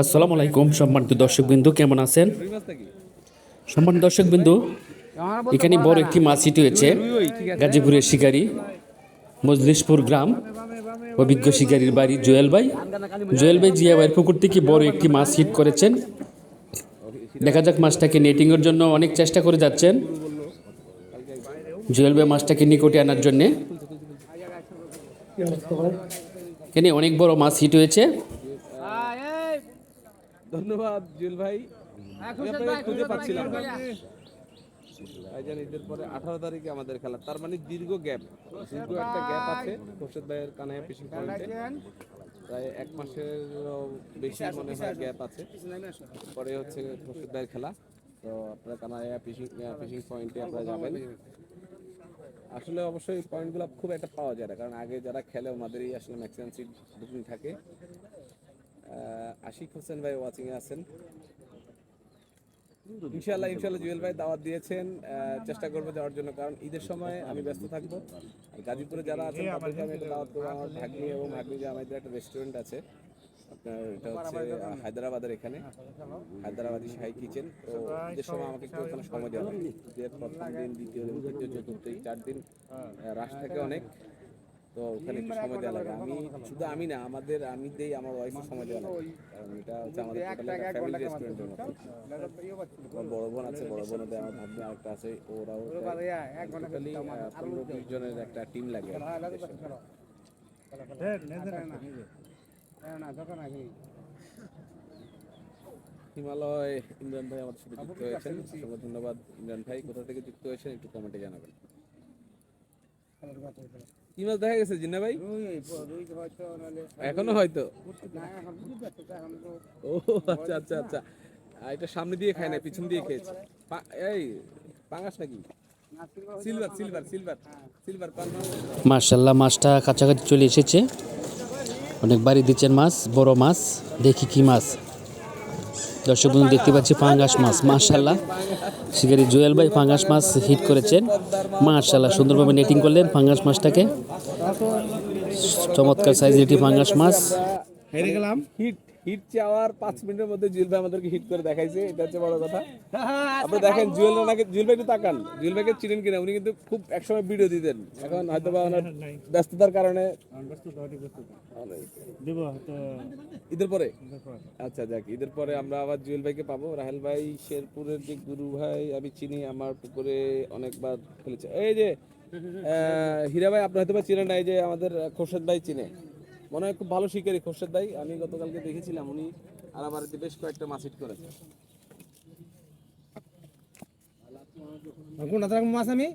আসসালামু আলাইকুম, সম্মানিত দর্শকবিন্দু, কেমন আছেন? সম্মানিত দর্শকবিন্দু, এখানে বড় একটি মাছ সিটি হয়েছে গাজীপুরের শিকারী, মজলিশপুর গ্রাম, অভিজ্ঞ শিকারীর বাড়ি জুয়েল ভাই। জুয়েল ভাই জিয়া ভাইয়ের পুকুর থেকে বড় একটি মাছ হিট করেছেন। দেখা যাক মাছটাকে নেটিংয়ের জন্য অনেক চেষ্টা করে যাচ্ছেন। জুয়েল ভাই মাছটাকে নিকটে আনার জন্যে। এখানে অনেক বড় মাছ হিট হয়েছে ধন্যবাদ জুয়েল ভাই। আমি খুঁজে পাচ্ছিলাম। ভাইজান ঈদের পরে আঠারো তারিখে আমাদের খেলা। তার মানে দীর্ঘ গ্যাপ। দীর্ঘ একটা গ্যাপ আছে। খোরশেদ ভাইয়ের কানায় ফিশিং পয়েন্টে প্রায় এক মাসের বেশি মনে হয় গ্যাপ আছে। পরে হচ্ছে খোরশেদ ভাইয়ের খেলা। তো আপনারা কানায় ফিশিং ফিশিং পয়েন্টে আপনারা যাবেন। আসলে অবশ্যই পয়েন্টগুলো খুব একটা পাওয়া যায় না। কারণ আগে যারা খেলে ওনাদেরই আসলে ম্যাক্সিমাম সিট বুকিং থাকে। আশিক হোসেন ভাই ওয়াচিং এ আছেন। ইনশাল্লাহ ইনশাল্লাহ জুয়েল ভাই দাওয়াত দিয়েছেন চেষ্টা করব যাওয়ার জন্য কারণ ঈদের সময় আমি ব্যস্ত থাকব। গাজীপুরে যারা আছেন তাদেরকে আমি একটা দাওয়াত করব আমার ভাগ্নি এবং ভাগ্নি যে আমাদের একটা রেস্টুরেন্ট আছে আপনার এটা হচ্ছে হায়দ্রাবাদের এখানে। হায়দ্রাবাদি শাহী কিচেন তো ঈদের সময় আমাকে একটু ওখানে সময় দেওয়া হয়। ঈদের প্রথম দিন দ্বিতীয় দিন তৃতীয় চতুর্থ এই চার দিন রাশ থাকে অনেক। তো ওখানে একটু সময় দেওয়া লাগে। আমি শুধু আমি না আমাদের আমি দেই আমার ওয়াইফও সময় দেওয়া লাগে। কারণ এটা হচ্ছে আমাদের ফ্যামিলি রেস্টুরেন্টের মতো। বড় বোন আছে বড় বোন ওদের আমার ভাগ্নে আরেকটা আছে ওরাও টোটালি পনেরো বিশ জনের একটা টিম লাগে। হিমালয় ইমরান ভাই আমাদের সাথে যুক্ত হয়েছেন। অসংখ্য ধন্যবাদ। ইমরান ভাই কোথা থেকে যুক্ত হয়েছেন একটু কমেন্টে জানাবেন। কি মাছ দেখা গেছে জিন্না ভাই? এখনও হয়তো? ও আচ্ছা আচ্ছা আচ্ছা। আর এটা সামনে দিয়ে খায় না পিছন দিয়ে খেয়েছে। পা- এই পাঙাস নাকি? Silver silver silver silver. মার্শাল্লাহ মাছটা কাছাকাছি চলে এসেছে। অনেক বাড়ি দিচ্ছেন মাছ বড় মাছ। দেখি কি মাছ। দর্শক বন্ধু দেখতে পাচ্ছি পাঙ্গাস মাছ মার্শাল্লাহ শিকারি জুয়েল ভাই পাঙ্গাস মাছ হিট করেছেন। মার্শাল্লাহ সুন্দরভাবে নেটিং করলেন পাঙ্গাস মাছটাকে। চমৎকার সাইজের একটি পাঙ্গাস মাছ। হেরে গেলাম। হিট হিট চাওয়ার পাঁচ মিনিটের মধ্যে জুয়েল ভাই আমাদেরকে হিট করে দেখাইছে এটা হচ্ছে বড় কথা। আপনি দেখেন জুয়েল নাকি জুয়েল ভাই একটু তাকান। জুয়েল ভাইকে চিনেন কিনা উনি কিন্তু খুব একসময় ভিডিও দিতেন। এখন হয়তো বা ওনার ব্যস্ততার কারণে ঈদের পরে? আচ্ছা যাক ঈদের পরে আমরা আবার জুয়েল ভাইকে পাবো। রাহেল ভাই শেরপুরের যে গুরু ভাই আমি চিনি আমার পুকুরে অনেকবার খেলেছে। এই যে হীরা ভাই আপনি হয়তো বা চিনেন না এই যে আমাদের খোরশেদ ভাই চিনে। মনে হয় খুব ভালো শিকারি খোরশেদ ভাই। আমি গতকালকে দেখেছিলাম, উনি আরাবাড়িতে বেশ কয়েকটা মাছ হিট করেছে। মাছ আমি?